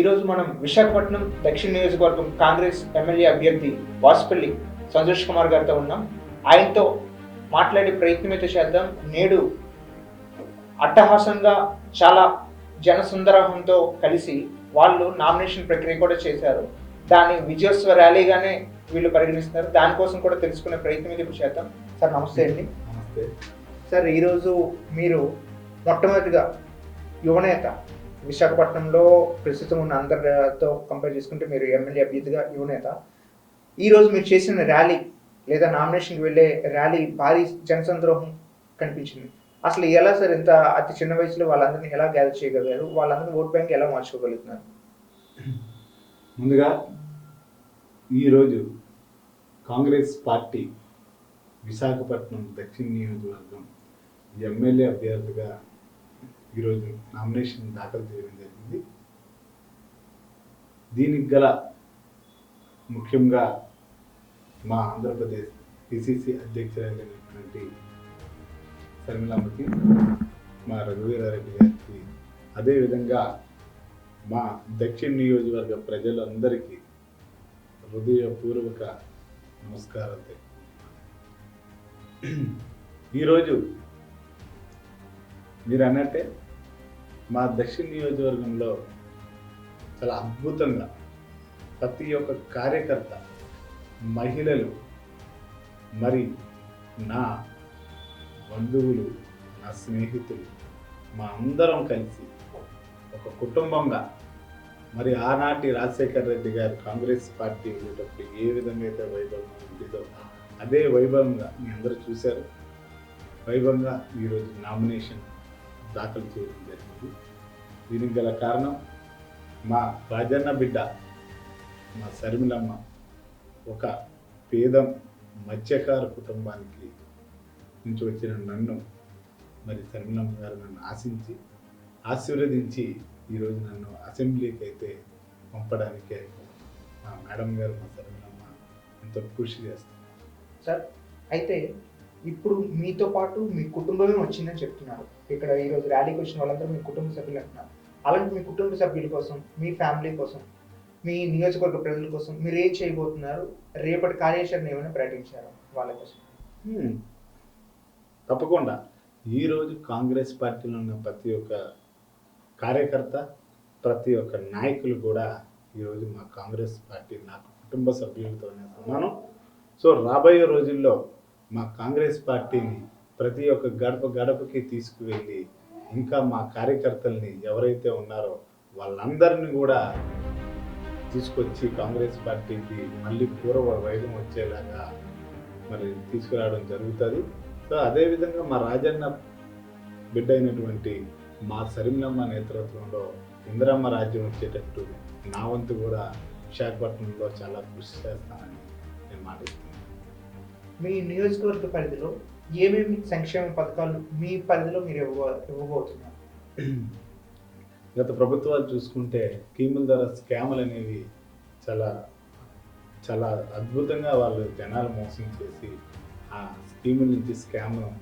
ఈరోజు మనం విశాఖపట్నం దక్షిణ నియోజకవర్గం కాంగ్రెస్ ఎమ్మెల్యే అభ్యర్థి వాసుపల్లి సంతోష్ కుమార్ గారితో ఉన్నాం. ఆయనతో మాట్లాడే ప్రయత్నం అయితే చేద్దాం. నేడు అట్టహాసంగా చాలా జనసుందరహంతో కలిసి వాళ్ళు నామినేషన్ ప్రక్రియ కూడా చేశారు. దాన్ని విజయోత్సవ ర్యాలీగానే వీళ్ళు పరిగణిస్తున్నారు. దానికోసం కూడా తెలుసుకునే ప్రయత్నం అయితే ఇప్పుడు చేద్దాం. సార్ నమస్తే అండి. నమస్తే. సార్ ఈరోజు మీరు మొట్టమొదటిగా యువనేత విశాఖపట్నంలో ప్రస్తుతం ఉన్న అందరితో కంపేర్ చేసుకుంటే మీరు ఎమ్మెల్యే అభ్యర్థిగా యువనేత ఈరోజు మీరు చేసిన ర్యాలీ లేదా నామినేషన్కి వెళ్ళే ర్యాలీ భారీ జనసంద్రోహం కనిపించింది. అసలు ఎలా సార్ ఇంత అతి చిన్న వయసులో వాళ్ళందరినీ ఎలా గ్యాదర్ చేయగలిగారు? వాళ్ళందరినీ ఓట్ బ్యాంక్ ఎలా మార్చుకోగలుగుతున్నారు? ముందుగా ఈరోజు కాంగ్రెస్ పార్టీ విశాఖపట్నం దక్షిణ నియోజకవర్గం ఎమ్మెల్యే అభ్యర్థిగా ఈరోజు నామినేషన్ దాఖలు చేయడం జరిగింది. దీనికి గల ముఖ్యంగా మా ఆంధ్రప్రదేశ్ పిసిసి అధ్యక్షురాలైనటువంటి శర్మిలామతి మా రఘువీరారెడ్డి గారికి అదేవిధంగా మా దక్షిణ నియోజకవర్గ ప్రజలందరికీ హృదయపూర్వక నమస్కారం ఈరోజు మీరు అన్నట్టే మా దక్షిణ నియోజకవర్గంలో చాలా అద్భుతంగా ప్రతి ఒక్క కార్యకర్త మహిళలు మరి నా బంధువులు నా స్నేహితులు మా అందరం కలిసి ఒక కుటుంబంగా మరి ఆనాటి రాజశేఖర్ రెడ్డి గారు కాంగ్రెస్ పార్టీ ఉండేటప్పుడు ఏ విధంగా అయితే వైభవం ఉండేదో అదే వైభవంగా మీ అందరూ చూశారు. వైభవంగా ఈరోజు నామినేషన్ దాఖలు చేయడం జరిగింది. దీనికి గల కారణం మా రాజన్న బిడ్డ మా శర్మిలమ్మ ఒక పేద మత్స్యకార కుటుంబానికి నుంచి వచ్చిన నన్ను మరి శర్మిలమ్మ గారు నన్ను ఆశించి ఆశీర్వదించి ఈరోజు నన్ను అసెంబ్లీకి అయితే పంపడానికే మా మేడం గారు మా శర్మిలమ్మ ఎంతో కృషి చేస్తారు. సార్ అయితే ఇప్పుడు మీతో పాటు మీ కుటుంబమే వచ్చిందని చెప్తున్నారు. ఇక్కడ ఈరోజు ర్యాలీకి వచ్చిన వాళ్ళందరూ మీ కుటుంబ సభ్యులు అంటున్నారు అలాంటి మీ కుటుంబ సభ్యుల కోసం మీ ఫ్యామిలీ కోసం మీ నియోజకవర్గ ప్రజల కోసం మీరు ఏం చేయబోతున్నారు? రేపటి కార్యాచరణ ఏమైనా ప్రకటించారు వాళ్ళ కోసం? తప్పకుండా. ఈరోజు కాంగ్రెస్ పార్టీలో ఉన్న ప్రతి ఒక్క కార్యకర్త ప్రతి ఒక్క నాయకులు కూడా ఈరోజు మా కాంగ్రెస్ పార్టీ నాకు కుటుంబ సభ్యులతోనే సమానం. సో రాబోయే రోజుల్లో మా కాంగ్రెస్ పార్టీని ప్రతి ఒక్క గడప గడపకి తీసుకువెళ్ళి ఇంకా మా కార్యకర్తల్ని ఎవరైతే ఉన్నారో వాళ్ళందరినీ కూడా తీసుకొచ్చి కాంగ్రెస్ పార్టీకి మళ్ళీ పూర్వ వైభవం వచ్చేలాగా మరి తీసుకురావడం జరుగుతుంది. సో అదేవిధంగా మా రాజన్న బిడ్డ అయినటువంటి మా సరిమిలమ్మ నేతృత్వంలో ఇందిరమ్మ రాజ్యం వచ్చేటట్టు నా వంతు కూడా విశాఖపట్నంలో చాలా కృషి చేస్తానని నేను మాటిస్తున్నాను. మీ నియోజకవర్గ పరిధిలో ఏమేమి సంక్షేమ పథకాలు మీ పరిధిలో మీరు ఇవ్వ ఇవ్వబోతున్నారు? గత ప్రభుత్వాలు చూసుకుంటే స్కీముల ద్వారా స్కాములు అనేవి చాలా చాలా అద్భుతంగా వాళ్ళు జనాలు మోసం చేసి ఆ స్కీముల నుంచి స్కామ్ను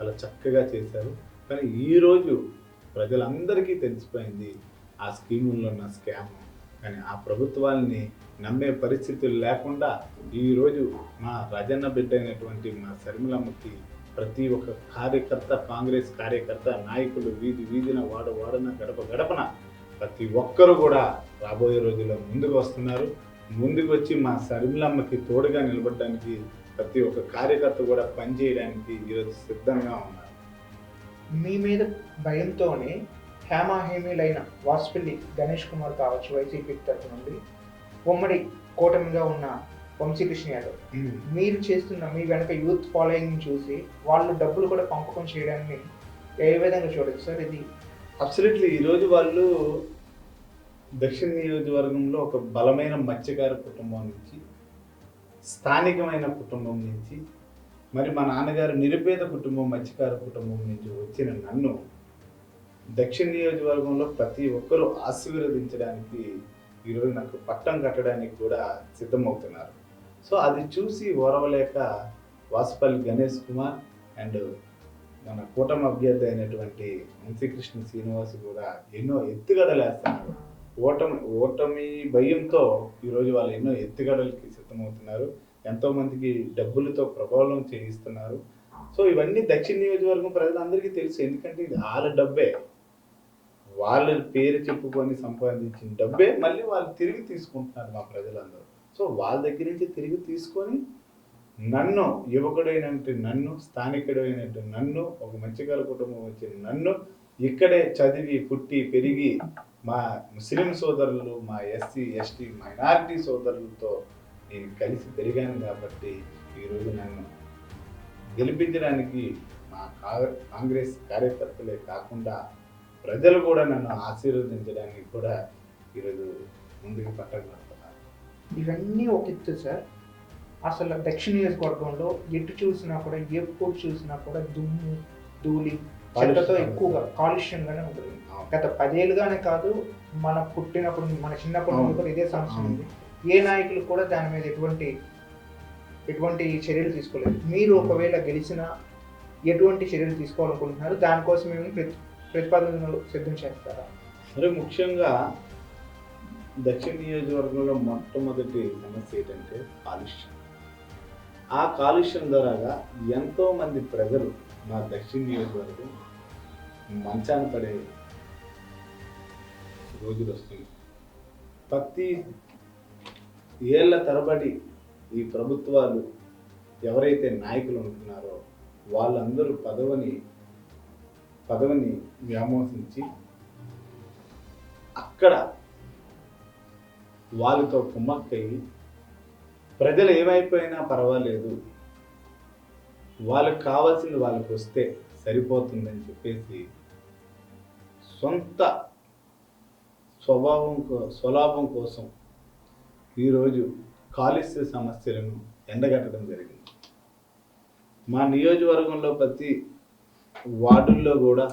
చాలా చక్కగా చేశారు. కానీ ఈరోజు ప్రజలందరికీ తెలిసిపోయింది ఆ స్కీముల్లో ఉన్న స్కామ్ కానీ ఆ ప్రభుత్వాల్ని నమ్మే పరిస్థితులు లేకుండా ఈరోజు మా రజన్న బిడ్డ అయినటువంటి మా శర్మిలమ్మకి ప్రతి ఒక్క కార్యకర్త కాంగ్రెస్ కార్యకర్త నాయకులు వీధి వీధిన వాడ వాడన గడప గడపన ప్రతి ఒక్కరు కూడా రాబోయే రోజుల్లో ముందుకు వస్తున్నారు. ముందుకు వచ్చి మా శర్మిలమ్మకి తోడుగా నిలబడడానికి ప్రతి ఒక్క కార్యకర్త కూడా పనిచేయడానికి ఈరోజు సిద్ధంగా ఉన్నారు. మీ మీద భయంతోనే హేమీలైన వాసుపల్లి గణేష్ కుమార్ కావచ్చు వైసీపీ తరఫు నుండి ఉమ్మడి కూటమిగా ఉన్న వంశీకృష్ణ యాదవ్. మీరు చేస్తున్న మీ వెనక యూత్ ఫాలోయింగ్ చూసి వాళ్ళు డబ్బులు కూడా పంపకం చేయడాన్ని ఏ విధంగా చూడొచ్చు సార్ ఇది? అబ్సల్యూట్లీ ఈరోజు వాళ్ళు దక్షిణ నియోజకవర్గంలో ఒక బలమైన మత్స్యకార కుటుంబం నుంచి స్థానికమైన కుటుంబం నుంచి మరి మా నాన్నగారు నిరుపేద కుటుంబం మత్స్యకార కుటుంబం నుంచి వచ్చిన నన్ను దక్షిణ నియోజకవర్గంలో ప్రతి ఒక్కరూ ఆశీర్వదించడానికి ఈరోజు నాకు పట్టం కట్టడానికి కూడా సిద్ధమవుతున్నారు. సో అది చూసి ఓరవలేక వాసుపల్లి గణేష్ కుమార్ అండ్ మన కూటమి అభ్యర్థి అయినటువంటి వంశీకృష్ణ శ్రీనివాస్ కూడా ఎన్నో ఎత్తుగడలేస్తున్నారు ఓటమి ఓటమి భయంతో ఈరోజు వాళ్ళు ఎన్నో ఎత్తుగడలకి సిద్ధమవుతున్నారు. ఎంతోమందికి డబ్బులతో ప్రభావం చేయిస్తున్నారు. సో ఇవన్నీ దక్షిణ నియోజకవర్గం ప్రజలందరికీ తెలుసు. ఎందుకంటే ఇది వాళ్ళ డబ్బే. వాళ్ళ పేరు చెప్పుకొని సంపాదించిన డబ్బే మళ్ళీ వాళ్ళు తిరిగి తీసుకుంటున్నారు మా ప్రజలందరూ. సో వాళ్ళ దగ్గర నుంచి తిరిగి తీసుకొని నన్ను యువకుడైనట్టు నన్ను స్థానికుడైనట్టు నన్ను ఒక మంచిగాల కుటుంబం వచ్చిన నన్ను ఇక్కడే చదివి పుట్టి పెరిగి మా ముస్లిం సోదరులు మా ఎస్సీ ఎస్టీ మైనారిటీ సోదరులతో నేను కలిసి పెరిగాను కాబట్టి ఈరోజు నన్ను గెలిపించడానికి మా కాంగ్రెస్ కార్యకర్తలే కాకుండా ప్రజలు కూడా నన్ను ఆశీర్వదించడానికి కూడా ఈరోజు ముందుకు పట్టగలుగుతున్నారు ఇవన్నీ ఒక ఎత్తు సార్. అసలు దక్షిణ నియోజకవర్గంలో ఎటు చూసినా కూడా ఎప్పుడు చూసినా కూడా దుమ్ము ధూళి చెత్తతో ఎక్కువగా కాలుష్యంగానే ఉంటుంది. గత పదేళ్ళుగానే కాదు మన పుట్టినప్పుడు మన చిన్నప్పటి నుండి కూడా ఇదే సమస్య. ఉంది. ఏ నాయకులు కూడా దాని మీద ఎటువంటి ఎటువంటి చర్యలు తీసుకోలేదు. మీరు ఒకవేళ గెలిచినా ఎటువంటి చర్యలు తీసుకోవాలనుకుంటున్నారు దానికోసం మేము ప్రతి ప్రతిపాదనలు సిద్ధం చేస్తారా? మరి ముఖ్యంగా దక్షిణ నియోజకవర్గంలో మొట్టమొదటి సమస్య ఏంటంటే కాలుష్యం. ఆ కాలుష్యం ద్వారాగా ఎంతోమంది ప్రజలు మా దక్షిణ నియోజకవర్గం మంచాన పడే రోజులు వస్తుంది ప్రతి ఏళ్ళ తరబడి ఈ ప్రభుత్వాలు ఎవరైతే నాయకులు ఉంటున్నారో వాళ్ళందరూ పదవిని పదవిని వ్యామోహించి అక్కడ వాళ్ళతో కుమ్మక్కయి ప్రజలు ఏమైపోయినా పర్వాలేదు. వాళ్ళకి కావాల్సింది వాళ్ళకి వస్తే సరిపోతుందని చెప్పేసి సొంత స్వభావం కో- స్వలాభం కోసం ఈరోజు కాలుష్య సమస్యలను ఎండగట్టడం జరిగింది. మా నియోజకవర్గంలో ప్రతి వార్డుల్లో కూడా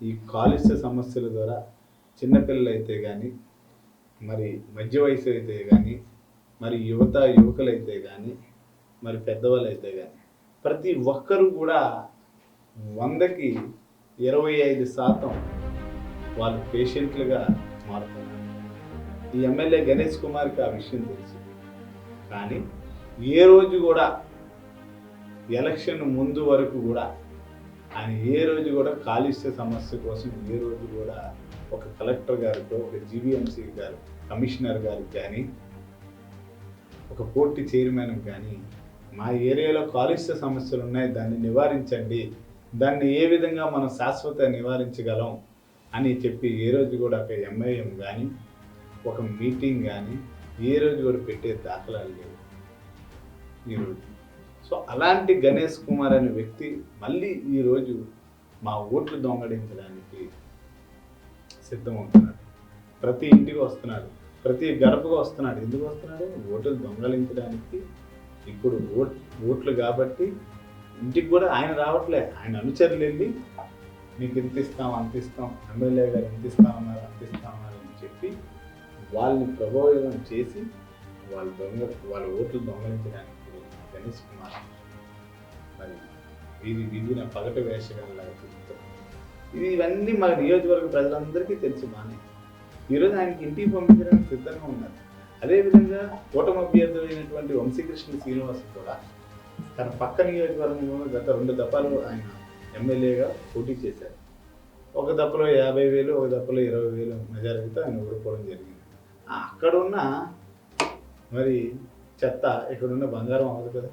ఈ కాలుష్య సమస్యల ద్వారా చిన్నపిల్లలు అయితే కానీ మరి మధ్య వయసు అయితే కానీ మరి యువత యువకులైతే కానీ మరి పెద్దవాళ్ళు అయితే కానీ ప్రతి ఒక్కరూ కూడా వందకి ఇరవై ఐదు శాతం వాళ్ళు పేషెంట్లుగా మారుతున్నారు. ఈ ఎమ్మెల్యే గణేష్ కుమార్కి ఆ విషయం తెలుసు. కానీ ఏ రోజు కూడా ఎలక్షన్ ముందు వరకు కూడా ఆయన ఏ రోజు కూడా కాలుష్య సమస్య కోసం ఏ రోజు కూడా ఒక కలెక్టర్ గారితో ఒక జీవీఎంసీ గారు కమిషనర్ గారికి కానీ ఒక పోర్టు చైర్మన్ కానీ మా ఏరియాలో కాలుష్య సమస్యలు ఉన్నాయి దాన్ని నివారించండి దాన్ని ఏ విధంగా మనం శాశ్వత నివారించగలం అని చెప్పి ఏ రోజు కూడా ఒక ఎంఐఎం కానీ ఒక మీటింగ్ కానీ ఏ రోజు కూడా పెట్టే దాఖలాలు లేవు. ఈరోజు సో అలాంటి గణేష్ కుమార్ అనే వ్యక్తి మళ్ళీ ఈరోజు మా ఓట్లు దొంగడించడానికి సిద్ధమవుతున్నాడు. ప్రతి ఇంటికి వస్తున్నాడు ప్రతి గడపకు వస్తున్నాడు. ఎందుకు వస్తున్నాడు? ఓట్లు దొంగలించడానికి ఇప్పుడు ఓట్ ఓట్లు కాబట్టి ఇంటికి కూడా ఆయన రావట్లే. ఆయన అనుచరులు వెళ్ళి నీకు ఇంత ఇస్తాం అంత ఇస్తాం ఎమ్మెల్యే గారు ఇంత ఇస్తామన్నారు అంత ఇస్తామన్నారు అని చెప్పి వాళ్ళని ప్రభావితం చేసి వాళ్ళ దొంగ వాళ్ళ ఓట్లు దొంగలించడానికి గణేష్ కుమార్ మరి ఇది వీధిన పగట వేషగాళ్ళగా తిరుగుతారు ఇది ఇవన్నీ మా నియోజకవర్గ ప్రజలందరికీ తెలుసు బాగానే ఈరోజు ఆయనకి ఇంటికి పంపించడానికి సిద్ధంగా ఉన్నారు. అదేవిధంగా కూటమి అభ్యర్థి అయినటువంటి వంశీకృష్ణ శ్రీనివాస్ కూడా తన పక్క నియోజకవర్గంలో గత రెండు దఫాలు ఆయన ఎమ్మెల్యేగా పోటీ చేశారు. ఒక దప్పలో యాభై వేలు ఒక దప్పలో ఇరవై వేలు మెజారిటీతో ఆయన ఓడిపోవడం జరిగింది. అక్కడున్న మరి చెత్త ఇక్కడున్న బంగారం అవ్వదు కదా.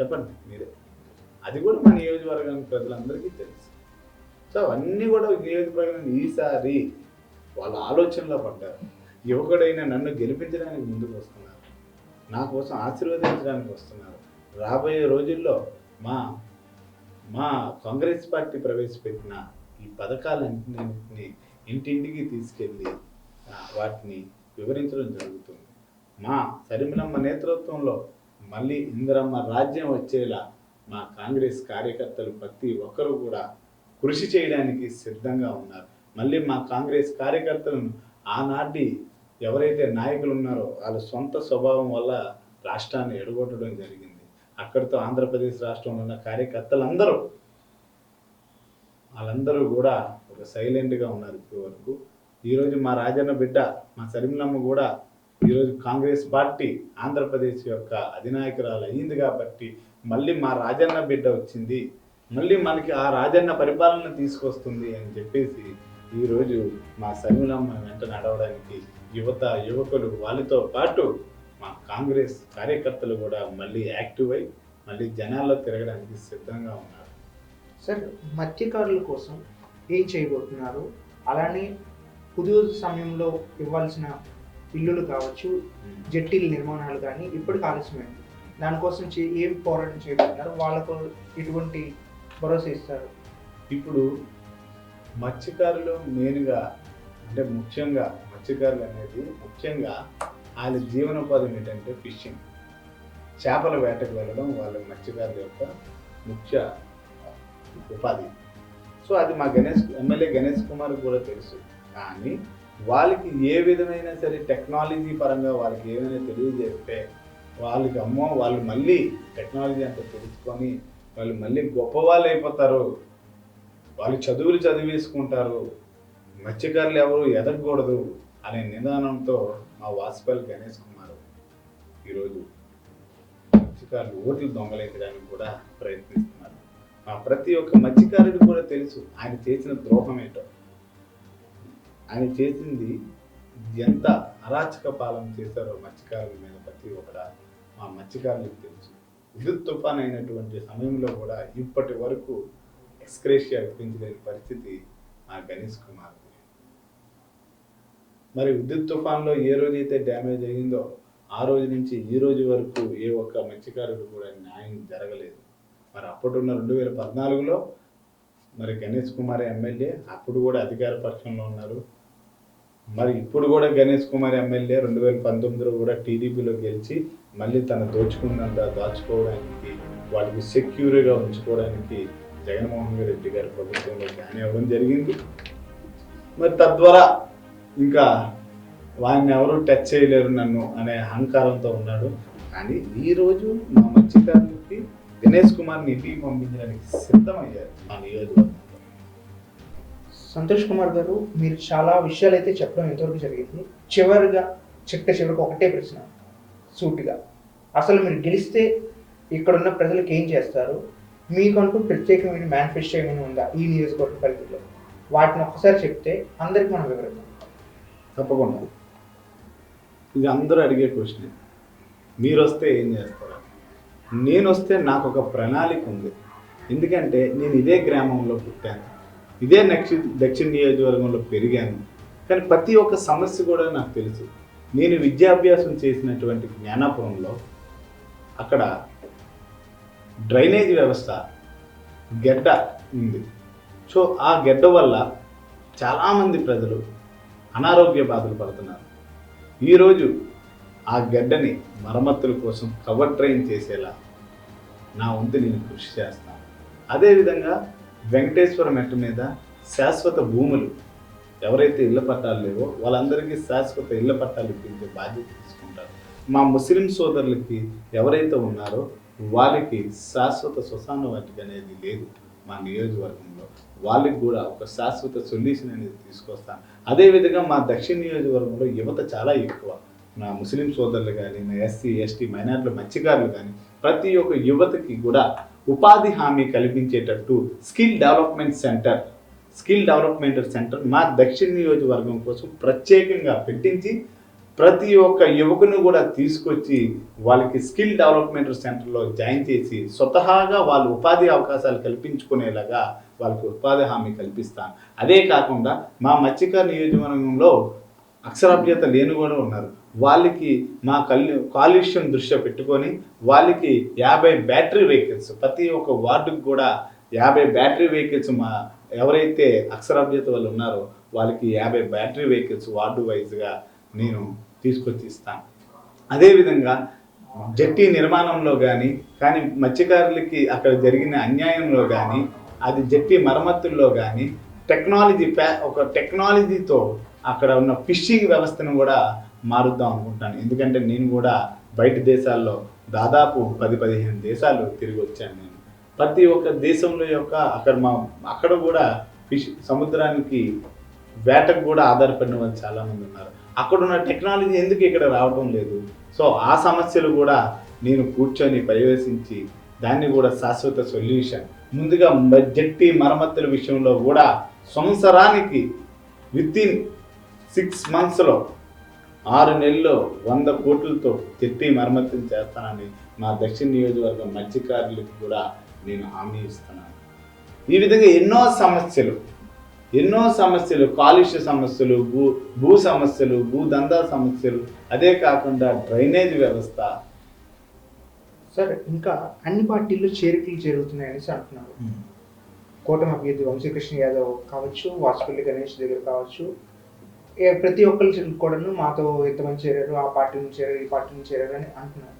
చెప్పండి మీరే. అది కూడా మా నియోజకవర్గం ప్రజలందరికీ తెలుసు. సో అవన్నీ కూడా నియోజకవర్గం ఈసారి వాళ్ళ ఆలోచనలో పడ్డారు. యువకుడైన నన్ను గెలిపించడానికి ముందుకు వస్తున్నారు. నా కోసం ఆశీర్వదించడానికి వస్తున్నారు. రాబోయే రోజుల్లో మా మా కాంగ్రెస్ పార్టీ ప్రవేశపెట్టిన ఈ పథకాలన్నింటినీ ఇంటింటికి తీసుకెళ్ళి వాటిని వివరించడం జరుగుతుంది. మా సరిమిలమ్మ నేతృత్వంలో మళ్ళీ ఇందిరమ్మ రాజ్యం వచ్చేలా మా కాంగ్రెస్ కార్యకర్తలు ప్రతి ఒక్కరూ కూడా కృషి చేయడానికి సిద్ధంగా ఉన్నారు. మళ్ళీ మా కాంగ్రెస్ కార్యకర్తలను ఆనాటి ఎవరైతే నాయకులు ఉన్నారో వాళ్ళ సొంత స్వభావం వల్ల రాష్ట్రాన్ని ఎడగొట్టడం జరిగింది. అక్కడితో ఆంధ్రప్రదేశ్ రాష్ట్రంలో ఉన్న కార్యకర్తలందరూ వాళ్ళందరూ కూడా ఒక సైలెంట్గా ఉన్నారు ఇప్పటి వరకు. ఈరోజు మా రాజన్న బిడ్డ మా సరిమిలమ్మ కూడా ఈరోజు కాంగ్రెస్ పార్టీ ఆంధ్రప్రదేశ్ యొక్క అధినాయకురాలు అయింది కాబట్టి మళ్ళీ మా రాజన్న బిడ్డ వచ్చింది. మళ్ళీ మనకి ఆ రాజన్న పరిపాలన తీసుకొస్తుంది అని చెప్పేసి ఈరోజు మా సరిమిలమ్మ వెంట నడవడానికి యువత యువకులు వాళ్ళతో పాటు మా కాంగ్రెస్ కార్యకర్తలు కూడా మళ్ళీ యాక్టివ్ అయి మళ్ళీ జనాల్లో తిరగడానికి సిద్ధంగా ఉన్నారు. సార్ మత్స్యకారుల కోసం ఏం చేయబోతున్నారు? అలానే హుదూద్ సమయంలో ఇవ్వాల్సిన ఇల్లులు కావచ్చు జట్టీల నిర్మాణాలు కానీ ఇప్పటికి ఆలస్యమైంది. దానికోసం చే- ఏం పోరాటం చేయబోతున్నారు వాళ్ళకు ఎటువంటి భరోసా ఇస్తారు. ఇప్పుడు మత్స్యకారులు మెయిన్గా అంటే ముఖ్యంగా మత్స్యకారులు అనేది ముఖ్యంగా వాళ్ళ జీవనోపాధి ఏంటంటే ఫిషింగ్. చేపల వేటకు వెళ్ళడం వాళ్ళ మత్స్యకారుల యొక్క ముఖ్య ఉపాధి. సో అది మా గణేష్ ఎమ్మెల్యే గణేష్ కుమార్ కూడా తెలుసు. కానీ వాళ్ళకి ఏ విధమైన సరే టెక్నాలజీ పరంగా వాళ్ళకి ఏమైనా తెలియజేస్తే వాళ్ళకి అమ్మో వాళ్ళు మళ్ళీ టెక్నాలజీ అంతా తెలుసుకొని వాళ్ళు మళ్ళీ గొప్ప వాళ్ళు అయిపోతారు. వాళ్ళు చదువులు చదివేసుకుంటారు. మత్స్యకారులు ఎవరు ఎదగకూడదు అనే నిదానంతో మా వాసుపల్లి గణేష్ కుమార్ ఈరోజు మత్స్యకారులు ఓట్లు దొంగలించడానికి కూడా ప్రయత్నిస్తున్నారు. మా ప్రతి ఒక్క మత్స్యకారుడు కూడా తెలుసు ఆయన చేసిన ద్రోహం ఏంటో. ఆయన చేసింది ఎంత అరాచక పాలన చేశారో మత్స్యకారుల మీద ప్రతి ఒక్కడ మా మత్స్యకారులకు తెలుసు. విద్యుత్ తుఫాన్ అయినటువంటి సమయంలో కూడా ఇప్పటి వరకు ఎక్స్క్రేషియా ఇప్పించలేని పరిస్థితి మా గణేష్ కుమార్ మరి విద్యుత్ తుఫాన్లో ఏ రోజైతే డ్యామేజ్ అయ్యిందో ఆ రోజు నుంచి ఈ రోజు వరకు ఏ ఒక్క మత్స్యకారుడు కూడా న్యాయం జరగలేదు. మరి అప్పుడున్న రెండు వేల పద్నాలుగులో మరి గణేష్ కుమార్ ఎమ్మెల్యే అప్పుడు కూడా అధికార పక్షంలో ఉన్నారు. మరి ఇప్పుడు కూడా గణేష్ కుమార్ ఎమ్మెల్యే రెండు వేల పంతొమ్మిదిలో కూడా టీడీపీలో గెలిచి మళ్ళీ తను దోచుకున్నంత దాచుకోవడానికి వాళ్ళకి సెక్యూర్గా ఉంచుకోవడానికి జగన్మోహన్ రెడ్డి గారి ప్రభుత్వంలో జాయిన్ అవ్వడం జరిగింది. మరి తద్వారా ఇంకా వాడిని ఎవరు టచ్ చేయలేరు నన్ను అనే అహంకారంతో ఉన్నాడు. కానీ ఈరోజు మా మత్స్యకారులకి గణేష్ కుమార్ని ఇంటికి పంపించడానికి సిద్ధమయ్యారు మా నియోజకవర్గం. సంతోష్ కుమార్ గారు మీరు చాలా విషయాలు అయితే చెప్పడం ఎంతవరకు జరిగింది? చివరిగా చిట్ట చివరికి ఒకటే ప్రశ్న సూటిగా. అసలు మీరు గెలిస్తే ఇక్కడున్న ప్రజలకు ఏం చేస్తారు? మీకంటూ ప్రత్యేకమైన మేనిఫెస్టో ఏమైనా ఉందా ఈ నియోజకవర్గ పరిధిలో? వాటిని ఒక్కసారి చెప్తే అందరికి మనం వివరిద్దాం. తప్పకుండా. ఇది అందరూ అడిగే క్వశ్చన్ మీరు వస్తే ఏం చేస్తారు? నేను వస్తే నాకు ఒక ప్రణాళిక ఉంది. ఎందుకంటే నేను ఇదే గ్రామంలో పుట్టాను. ఇదే దక్షిణ దక్షిణ నియోజకవర్గంలో పెరిగాను. కానీ ప్రతి ఒక్క సమస్య కూడా నాకు తెలుసు. నేను విద్యాభ్యాసం చేసినటువంటి జ్ఞానాపురంలో అక్కడ డ్రైనేజ్ వ్యవస్థ గెడ్డ ఉంది. సో ఆ గెడ్డ వల్ల చాలామంది ప్రజలు అనారోగ్య బాధలు పడుతున్నారు. ఈరోజు ఆ గడ్డని మరమ్మతుల కోసం కవర్ ట్రైన్ చేసేలా నా వంతు నేను కృషి చేస్తాను. అదేవిధంగా వెంకటేశ్వర మెట్ట మీద శాశ్వత భూములు ఎవరైతే ఇళ్ళ పట్టాలు లేవో వాళ్ళందరికీ శాశ్వత ఇళ్ళ పట్టాలు ఇప్పించే బాధ్యత తీసుకుంటారు. మా ముస్లిం సోదరులకి ఎవరైతే ఉన్నారో వాళ్ళకి శాశ్వత శ్మశాన వాటికి అనేది లేదు మా నియోజకవర్గంలో. వాళ్ళకి కూడా ఒక శాశ్వత సొల్యూషన్ అనేది తీసుకొస్తాను అదేవిధంగా మా దక్షిణ నియోజకవర్గంలో యువత చాలా ఎక్కువ. నా ముస్లిం సోదరులు కానీ నా ఎస్సీ ఎస్టీ మైనార్టీల మత్స్యకారులు కానీ ప్రతి ఒక్క యువతకి కూడా ఉపాధి హామీ కల్పించేటట్టు skill development centre skill development centre మా దక్షిణ నియోజకవర్గం కోసం ప్రత్యేకంగా పెట్టించి ప్రతి ఒక్క యువకుని కూడా తీసుకొచ్చి వాళ్ళకి స్కిల్ డెవలప్మెంట్ సెంటర్లో జాయిన్ చేసి స్వతహాగా వాళ్ళు ఉపాధి అవకాశాలు కల్పించుకునేలాగా వాళ్ళకి ఉపాధి హామీ కల్పిస్తాను. అదే కాకుండా మా మత్స్యకార నియోజకవర్గంలో అక్షరాభ్యత లేని కూడా ఉన్నారు. వాళ్ళకి మా కళ్ళు కాలుష్యం దృష్ట్యా పెట్టుకొని వాళ్ళకి యాభై బ్యాటరీ వెహికల్స్ ప్రతి ఒక్క వార్డుకు కూడా యాభై బ్యాటరీ వెహికల్స్ మా ఎవరైతే అక్షరాభ్యత వాళ్ళు ఉన్నారో వాళ్ళకి యాభై బ్యాటరీ వెహికల్స్ వార్డు వైజ్గా నేను తీసుకొచ్చి ఇస్తాను. అదేవిధంగా జట్టి నిర్మాణంలో కానీ కానీ మత్స్యకారులకి అక్కడ జరిగిన అన్యాయంలో కానీ అది జట్టి మరమ్మతుల్లో కానీ టెక్నాలజీ ఒక టెక్నాలజీతో అక్కడ ఉన్న ఫిషింగ్ వ్యవస్థను కూడా మారుద్దాం అనుకుంటాను. ఎందుకంటే నేను కూడా బయట దేశాల్లో దాదాపు పది పదిహేను దేశాలు తిరిగి వచ్చాను నేను. ప్రతి ఒక్క దేశంలో యొక్క అక్కడ మా అక్కడ కూడా ఫిష్ సముద్రానికి వేటకు కూడా ఆధారపడిన వాళ్ళు చాలామంది ఉన్నారు. అక్కడ ఉన్న టెక్నాలజీ ఎందుకు ఇక్కడ రావడం లేదు? సో ఆ సమస్యలు కూడా నేను కూర్చొని పర్యవేశించి దాన్ని కూడా శాశ్వత సొల్యూషన్ ముందుగా బడ్జెట్టి జట్టి మరమ్మతుల విషయంలో కూడా సంవత్సరానికి విత్ ఇన్ సిక్స్ మంత్స్లో ఆరు నెలల్లో వంద కోట్లతో చెట్టి మరమ్మతులు చేస్తానని మా దక్షిణ నియోజకవర్గం మత్స్యకారులకు కూడా నేను హామీ ఇస్తున్నాను. ఈ విధంగా ఎన్నో సమస్యలు ఎన్నో సమస్యలు కాలుష్య సమస్యలు భూ భూ సమస్యలు భూ దందా సమస్యలు అదే కాకుండా డ్రైనేజ్ వ్యవస్థ. సార్ ఇంకా అన్ని పార్టీల్లో చేరికలు జరుగుతున్నాయనేసి అంటున్నారు. కూటమి అభ్యర్థి వంశీకృష్ణ యాదవ్ కావచ్చు వాసుపల్లి గణేష్ దగ్గర కావచ్చు ప్రతి ఒక్కరు కూడాను మాతో ఎంతమంది చేరారు ఆ పార్టీ నుంచి చేరారు ఈ పార్టీ నుంచి చేరారు అని అంటున్నారు.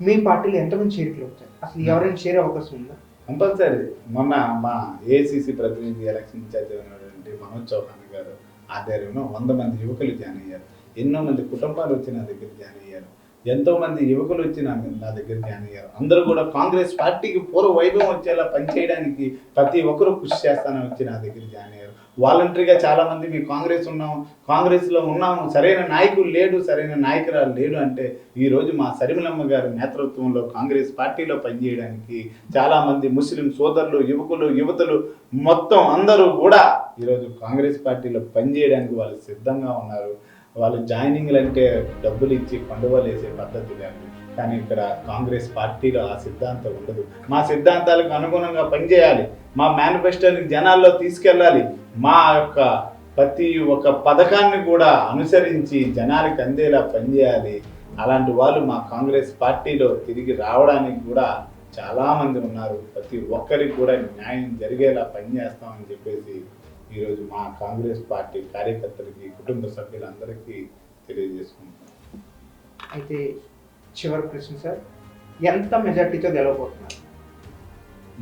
మీ పార్టీలో ఎంతమంది చేరికలు అవుతాయి అసలు ఎవరైనా చేరే అవకాశం ఉందా? కంపల్సరీ. మొన్న మా ఏసీసీ ప్రతినిధి ఎలక్షన్ ఇన్ఛార్జ్ అయినటువంటి మనోజ్ చౌహాన్ గారు ఆధ్వర్యంలో వంద మంది యువకులు జాయిన్ అయ్యారు. ఎన్నో మంది కుటుంబాలు వచ్చి నా దగ్గర జాయిన్ అయ్యారు. ఎంతో మంది యువకులు వచ్చి నా నా దగ్గర జాయిన్ అయ్యారు. అందరూ కూడా కాంగ్రెస్ పార్టీకి పూర్వ వైభవం వచ్చేలా పనిచేయడానికి ప్రతి ఒక్కరూ కృషి చేస్తానని వచ్చి నా దగ్గర జాయిన్ అయ్యారు. వాలంటరీగా చాలామంది మీ కాంగ్రెస్ ఉన్నాం కాంగ్రెస్లో ఉన్నాము సరైన నాయకుడు లేడు సరైన నాయకురాలు లేడు అంటే ఈ రోజు మా సరిమలమ్మ గారి నేతృత్వంలో కాంగ్రెస్ పార్టీలో పనిచేయడానికి చాలామంది ముస్లిం సోదరులు యువకులు యువతులు మొత్తం అందరూ కూడా ఈరోజు కాంగ్రెస్ పార్టీలో పనిచేయడానికి వాళ్ళు సిద్ధంగా ఉన్నారు. వాళ్ళు జాయినింగ్లు అంటే డబ్బులు ఇచ్చి పండుగలు వేసే పద్ధతి లేదు. కానీ ఇక్కడ కాంగ్రెస్ పార్టీలో ఆ సిద్ధాంతం ఉండదు. మా సిద్ధాంతాలకు అనుగుణంగా పనిచేయాలి. మా మేనిఫెస్టోని జనాల్లో తీసుకెళ్ళాలి. మా యొక్క ప్రతి ఒక్క పథకాన్ని కూడా అనుసరించి జనాలకు అందేలా పనిచేయాలి. అలాంటి వాళ్ళు మా కాంగ్రెస్ పార్టీలో తిరిగి రావడానికి కూడా చాలామంది ఉన్నారు. ప్రతి ఒక్కరికి కూడా న్యాయం జరిగేలా పనిచేస్తామని చెప్పేసి ఈరోజు మా కాంగ్రెస్ పార్టీ కార్యకర్తలకి కుటుంబ సభ్యులందరికీ తెలియజేసుకుంటున్నాం. అయితే చివరి ప్రశ్న సార్ ఎంత మెజార్టీతో గెలవబోతున్నారు?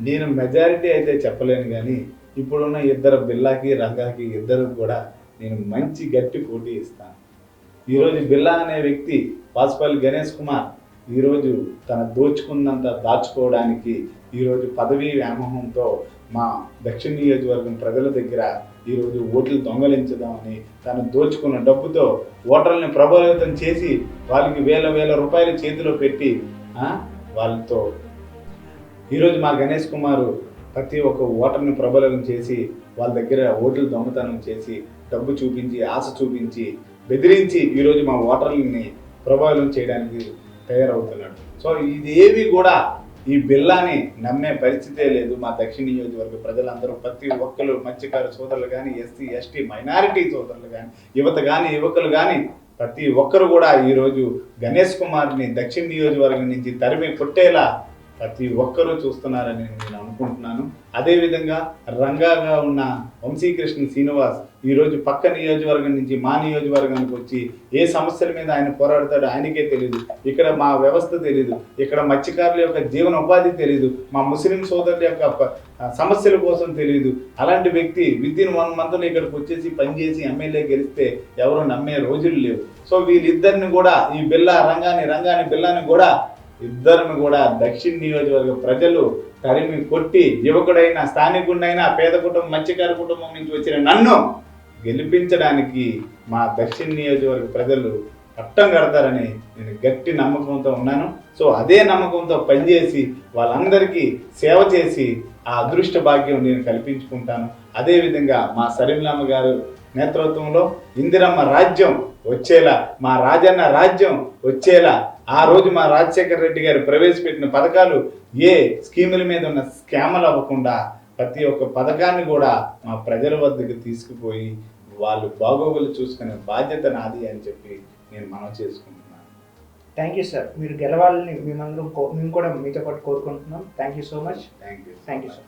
నేను మెజారిటీ అయితే చెప్పలేను కానీ ఇప్పుడున్న ఇద్దరు బిల్లాకి రంగాకి ఇద్దరు కూడా నేను మంచి గట్టి పోటీ ఇస్తాను. ఈరోజు బిల్లా అనే వ్యక్తి వాసుపల్లి గణేష్ కుమార్ ఈరోజు తన దోచుకున్నంత దాచుకోవడానికి ఈరోజు పదవీ వ్యామోహంతో మా దక్షిణ నియోజకవర్గం ప్రజల దగ్గర ఈరోజు ఓట్లు దొంగలించదామని తను దోచుకున్న డబ్బుతో ఓటర్లని ప్రభావితం చేసి వాళ్ళకి వేల వేల రూపాయలు చేతిలో పెట్టి వాళ్ళతో. ఈరోజు మా గణేష్ కుమారు ప్రతి ఒక్క ఓటర్ని ప్రబలం చేసి వాళ్ళ దగ్గర ఓట్లు దొంగతనం చేసి డబ్బు చూపించి ఆశ చూపించి బెదిరించి ఈరోజు మా ఓటర్లని ప్రభావితం చేయడానికి తయారవుతున్నాడు. సో ఇది ఏవి కూడా ఈ బిల్లాని నమ్మే పరిస్థితే లేదు. మా దక్షిణ నియోజకవర్గ ప్రజలందరూ ప్రతి ఒక్కరు మత్స్యకారు సోదరులు కానీ ఎస్సీ ఎస్టీ మైనారిటీ సోదరులు కానీ యువత కానీ యువకులు కానీ ప్రతి ఒక్కరు కూడా ఈరోజు గణేష్ కుమార్ని దక్షిణ నియోజకవర్గం నుంచి తరిమి కొట్టేలా ప్రతి ఒక్కరూ చూస్తున్నారని నేను అనుకుంటున్నాను. అదేవిధంగా రంగాగా ఉన్న వంశీకృష్ణ శ్రీనివాస్ ఈరోజు పక్క నియోజకవర్గం నుంచి మా నియోజకవర్గానికి వచ్చి ఏ సమస్యల మీద ఆయన పోరాడతాడో ఆయనకే తెలియదు ఇక్కడ మా వ్యవస్థ తెలియదు ఇక్కడ మత్స్యకారుల యొక్క జీవన ఉపాధి తెలియదు మా ముస్లిం సోదరుల యొక్క సమస్యల కోసం తెలియదు అలాంటి వ్యక్తి విత్ ఇన్ వన్ మంత్లో ఇక్కడికి వచ్చేసి పనిచేసి ఎమ్మెల్యే గెలిస్తే ఎవరు నమ్మే రోజులు లేవు. సో వీళ్ళిద్దరిని కూడా ఈ బిల్లా రంగాని రంగాని బిల్లాని కూడా ఇద్దరిని కూడా దక్షిణ నియోజకవర్గ ప్రజలు తరిమి కొట్టి యువకుడైన స్థానికుడైన పేద కుటుంబం మత్స్యకార కుటుంబం నుంచి వచ్చిన నన్ను గెలిపించడానికి మా దక్షిణ నియోజకవర్గ ప్రజలు పట్టం కడతారని నేను గట్టి నమ్మకంతో ఉన్నాను. సో అదే నమ్మకంతో పనిచేసి వాళ్ళందరికీ సేవ చేసి ఆ అదృష్ట భాగ్యం నేను కల్పించుకుంటాను. అదేవిధంగా మా సరిమిలమ్మ గారు నేతృత్వంలో ఇందిరమ్మ రాజ్యం వచ్చేలా మా రాజన్న రాజ్యం వచ్చేలా. ఆ రోజు మా రాజశేఖర రెడ్డి గారు ప్రవేశపెట్టిన పథకాలు ఏ స్కీముల మీద ఉన్న స్కాములు అవ్వకుండా ప్రతి ఒక్క పథకాన్ని కూడా మా ప్రజల వద్దకు తీసుకుపోయి వాళ్ళు బాగోగులు చూసుకునే బాధ్యత నాది అని చెప్పి నేను మనం చేసుకుంటున్నాను. థ్యాంక్ యూ సార్ మీరు గెలవాలని మేమందరం మేము కూడా మీతో పాటు కోరుకుంటున్నాం. Thank you so much thank you thank you sir